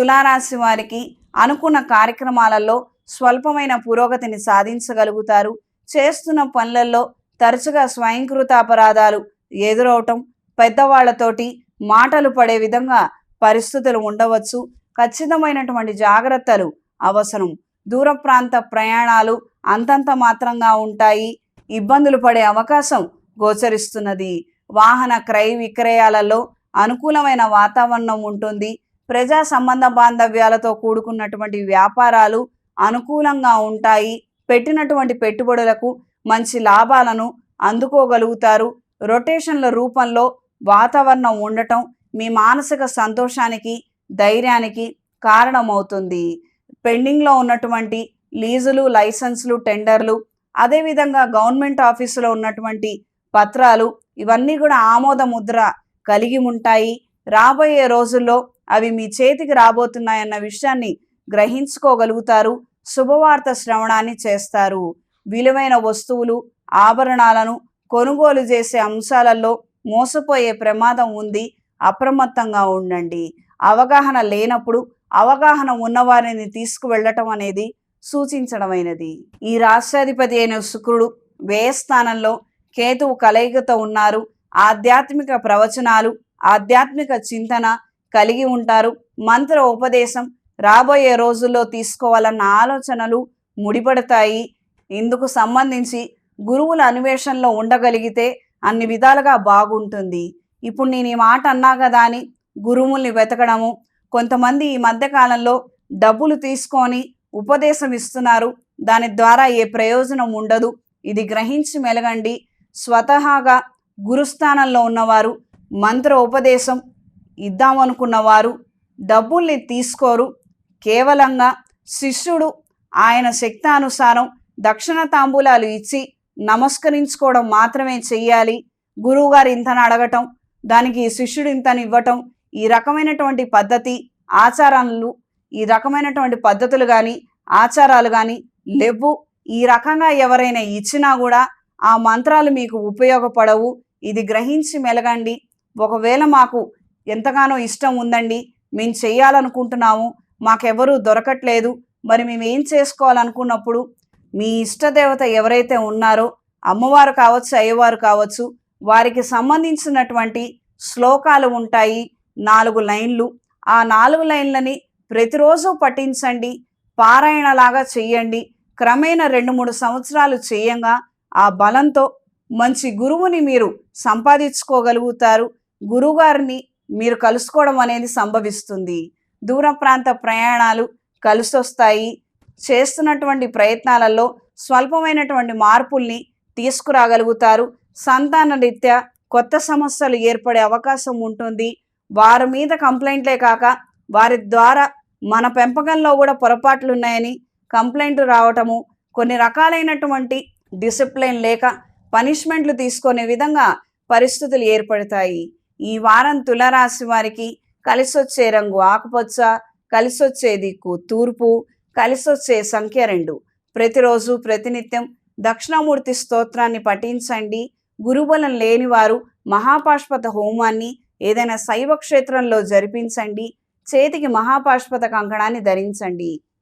తులారాశి వారికి అనుకున్న కార్యక్రమాలలో స్వల్పమైన పురోగతిని సాధించగలుగుతారు. చేస్తున్న పనులలో తరచుగా స్వయంకృత అపరాధాలు ఎదురవటం పెద్దవాళ్ళతోటి మాటలు పడే విధంగా పరిస్థితులు ఉండవచ్చు. ఖచ్చితమైనటువంటి జాగ్రత్తలు అవసరం. దూర ప్రాంత ప్రయాణాలు అంతంత మాత్రంగా ఉంటాయి. ఇబ్బందులు పడే అవకాశం గోచరిస్తున్నది. వాహన క్రయ విక్రయాలలో అనుకూలమైన వాతావరణం ఉంటుంది. ప్రజా సంబంధ బాంధవ్యాలతో కూడుకున్నటువంటి వ్యాపారాలు అనుకూలంగా ఉంటాయి. పెట్టినటువంటి పెట్టుబడులకు మంచి లాభాలను అందుకోగలుగుతారు. రొటేషన్ల రూపంలో వాతావరణం ఉండటం మీ మానసిక సంతోషానికి ధైర్యానికి కారణమవుతుంది. పెండింగ్లో ఉన్నటువంటి లీజులు లైసెన్సులు టెండర్లు అదేవిధంగా గవర్నమెంట్ ఆఫీసులో ఉన్నటువంటి పత్రాలు ఇవన్నీ కూడా ఆమోద ముద్ర కలిగి ఉంటాయి. రాబోయే రోజుల్లో అవి మీ చేతికి రాబోతున్నాయన్న విషయాన్ని గ్రహించుకోగలుగుతారు. శుభవార్త శ్రవణాన్ని చేస్తారు. విలువైన వస్తువులు ఆభరణాలను కొనుగోలు చేసే అంశాలలో మోసపోయే ప్రమాదం ఉంది. అప్రమత్తంగా ఉండండి. అవగాహన లేనప్పుడు అవగాహన ఉన్నవారిని తీసుకువెళ్ళటం అనేది సూచించడమైనది. ఈ రాష్ట్రాధిపతి అయిన శుక్రుడు వ్యయస్థానంలో కేతువు కలయికతో ఉన్నారు. ఆధ్యాత్మిక ప్రవచనాలు ఆధ్యాత్మిక చింతన కలిగి ఉంటారు. మంత్ర ఉపదేశం రాబోయే రోజుల్లో తీసుకోవాలన్న ఆలోచనలు ముడిపడతాయి. ఇందుకు సంబంధించి గురువుల అన్వేషణలో ఉండగలిగితే అన్ని విధాలుగా బాగుంటుంది. ఇప్పుడు నేను ఈ మాట అన్నా కదా అని గురువుల్ని వెతకడము. కొంతమంది ఈ మధ్యకాలంలో డబ్బులు తీసుకొని ఉపదేశం ఇస్తున్నారు. దాని ద్వారా ఏ ప్రయోజనం ఉండదు. ఇది గ్రహించి మెలగండి. స్వతహాగా గురుస్థానంలో ఉన్నవారు మంత్ర ఉపదేశం ఇద్దామనుకున్న వారు డబ్బుల్ని తీసుకోరు. కేవలంగా శిష్యుడు ఆయన శక్తానుసారం దక్షిణ తాంబూలాలు ఇచ్చి నమస్కరించుకోవడం మాత్రమే చెయ్యాలి. గురువుగారు ఇంతని అడగటం దానికి శిష్యుడు ఇంతని ఇవ్వటం ఈ రకమైనటువంటి పద్ధతి ఆచారాలు ఈ రకమైనటువంటి పద్ధతులు కానీ ఆచారాలు కానీ లేవు. ఈ రకంగా ఎవరైనా ఇచ్చినా కూడా ఆ మంత్రాలు మీకు ఉపయోగపడవు. ఇది గ్రహించి మెలగండి. ఒకవేళ మాకు ఎంతగానో ఇష్టం ఉందండి. మేము చేయాలనుకుంటున్నాము. మాకెవరూ దొరకట్లేదు. మరి మేము ఏం చేసుకోవాలనుకున్నప్పుడు మీ ఇష్టదేవత ఎవరైతే ఉన్నారో అమ్మవారు కావచ్చు అయ్యవారు కావచ్చు వారికి సంబంధించినటువంటి శ్లోకాలు ఉంటాయి. నాలుగు లైన్లు. ఆ నాలుగు లైన్లని ప్రతిరోజు పఠించండి. పారాయణలాగా చెయ్యండి క్రమేణా రెండు మూడు సంవత్సరాలు చేయంగా. ఆ బలంతో మంచి గురువుని మీరు సంపాదించుకోగలుగుతారు. గురువుగారిని మీరు కలుసుకోవడం అనేది సంభవిస్తుంది. దూర ప్రాంత ప్రయాణాలు కలిసొస్తాయి. చేస్తున్నటువంటి ప్రయత్నాలలో స్వల్పమైనటువంటి మార్పుల్ని తీసుకురాగలుగుతారు. సంతాన రీత్యా కొత్త సమస్యలు ఏర్పడే అవకాశం ఉంటుంది. వారి మీద కంప్లైంట్లే కాక వారి ద్వారా మన పెంపకంలో కూడా పొరపాట్లు ఉన్నాయని కంప్లైంట్ రావటము కొన్ని రకాలైనటువంటి డిసిప్లిన్ లేక పనిష్మెంట్లు తీసుకునే విధంగా పరిస్థితులు ఏర్పడతాయి. ఈ వారం తులరాశి వారికి కలిసొచ్చే రంగు ఆకుపచ్చ కలిసొచ్చే దిక్కు తూర్పు కలిసొచ్చే సంఖ్య రెండు. ప్రతిరోజు ప్రతినిత్యం దక్షిణామూర్తి స్తోత్రాన్ని పఠించండి. గురుబలం లేనివారు మహాపాష్పత హోమాన్ని ఏదైనా శైవ క్షేత్రంలో జరిపించండి. చేతికి మహాపాష్పత కంకణాన్ని ధరించండి.